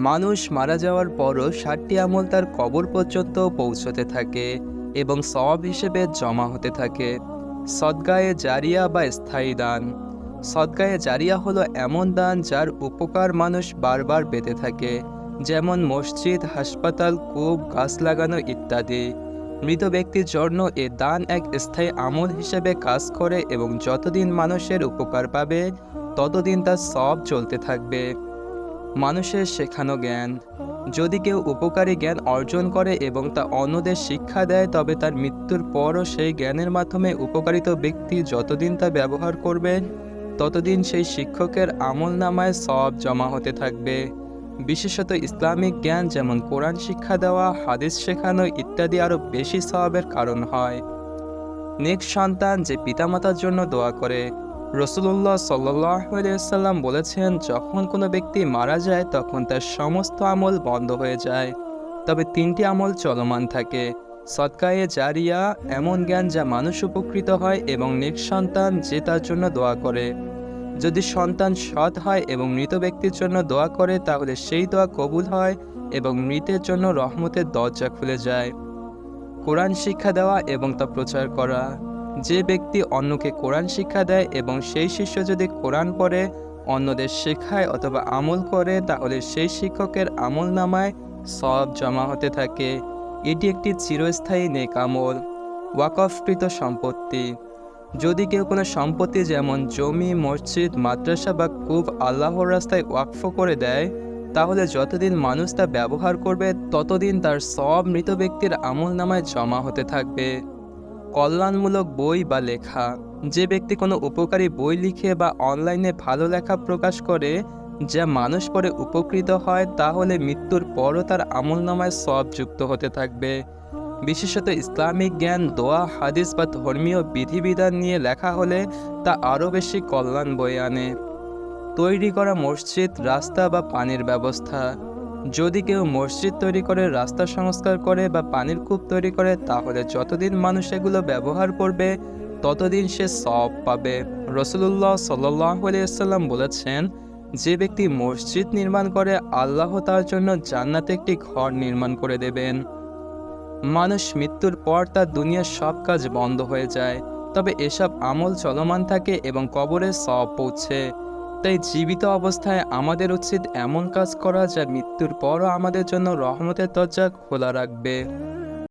মানুষ মারা যাওয়ার পরও ষাটটি আমল তার কবর পর্যন্ত পৌঁছতে থাকে এবং সব হিসেবে জমা হতে থাকে। সদ্গায়ে জারিয়া বা স্থায়ী দান। সদ্গায়ে জারিয়া হলো এমন দান যার উপকার মানুষ বারবার পেতে থাকে, যেমন মসজিদ, হাসপাতাল, কূপ, গাছ লাগানো ইত্যাদি। মৃত ব্যক্তির জন্য এ দান এক স্থায়ী আমল হিসেবে কাজ করে এবং যতদিন মানুষের উপকার পাবে, ততদিন তার সব চলতে থাকবে। মানুষের শেখানো জ্ঞান। যদি কেউ উপকারী জ্ঞান অর্জন করে এবং তা অন্যদের শিক্ষা দেয়, তবে তার মৃত্যুর পরও সেই জ্ঞানের মাধ্যমে উপকারিত ব্যক্তি যতদিন তা ব্যবহার করবে, ততদিন সেই শিক্ষকের আমল নামায় সব জমা হতে থাকবে। বিশেষত ইসলামিক জ্ঞান যেমন কোরআন শিক্ষা দেওয়া, হাদিস শেখানো ইত্যাদি আরও বেশি স্বভাবের কারণ হয়। নেক্সট সন্তান যে পিতামাতার জন্য দোয়া করে রসুল্লাহ সাল্লাম বলেছেন, যখন কোনো ব্যক্তি মারা যায়, তখন তার সমস্ত আমল বন্ধ হয়ে যায়। তবে তিনটি আমল চলমান থাকে। সৎকায়ে জারিয়া এমন জ্ঞান যা মানুষ উপকৃত হয় এবং নেক্সট সন্তান যে তার জন্য দোয়া করে। যদি সন্তান সৎ হয় এবং মৃত ব্যক্তির জন্য দোয়া করে, তাহলে সেই দোয়া কবুল হয় এবং মৃতের জন্য রহমতের দরজা খুলে যায়। কোরআন শিক্ষা দেওয়া এবং তা প্রচার করা। যে ব্যক্তি অন্যকে কোরআন শিক্ষা দেয় এবং সেই শিষ্য যদি কোরআন পড়ে, অন্যদের শেখায় অথবা আমল করে, তাহলে সেই শিক্ষকের আমল নামায় সব জমা হতে থাকে। এটি একটি চিরস্থায়ী নেক আমল, ওয়াকফকৃত সম্পত্তি। যদি কেউ কোনো সম্পত্তি যেমন জমি, মসজিদ, মাদ্রাসা বা কূপ আল্লাহর রাস্তায় ওয়াকফ করে দেয়, তাহলে যতদিন মানুষ তা ব্যবহার করবে, ততদিন তার সব মৃত ব্যক্তির আমল নামায় জমা হতে থাকবে। কল্যাণমূলক বই বা লেখা। যে ব্যক্তি কোনো উপকারী বই লিখে বা অনলাইনে ভালো লেখা প্রকাশ করে, যা মানুষ পরে উপকৃত হয়, তাহলে মৃত্যুর পরও তার আমল নামায় সব যুক্ত হতে থাকবে। বিশেষত ইসলামিক জ্ঞান, দোয়া, হাদিস বা ধর্মীয় বিধিবিধান নিয়ে লেখা হলে তা আরও বেশি কল্যাণ বয়ে আনে। তৈরি করা মসজিদ, রাস্তা বা পানির ব্যবস্থা। যদি কেউ মসজিদ তৈরি করে, রাস্তা সংস্কার করে বা পানির কূপ তৈরি করে, তাহলে যতদিন মানুষ এগুলো ব্যবহার করবে, ততদিন সে সব পাবে। রসুল্লাহ সাল্লাম বলেছেন, যে ব্যক্তি মসজিদ নির্মাণ করে, আল্লাহ তার জন্য জান্নাতে একটি ঘর নির্মাণ করে দেবেন। মানুষ মৃত্যুর পর তার দুনিয়ার সব কাজ বন্ধ হয়ে যায়। তবে এসব আমল চলমান থাকে এবং কবরে সব পৌঁছে। তাই জীবিত অবস্থায় আমাদের উচিত এমন কাজ করা যা মৃত্যুর পরও আমাদের জন্য রহমতের দরজা খোলা রাখবে।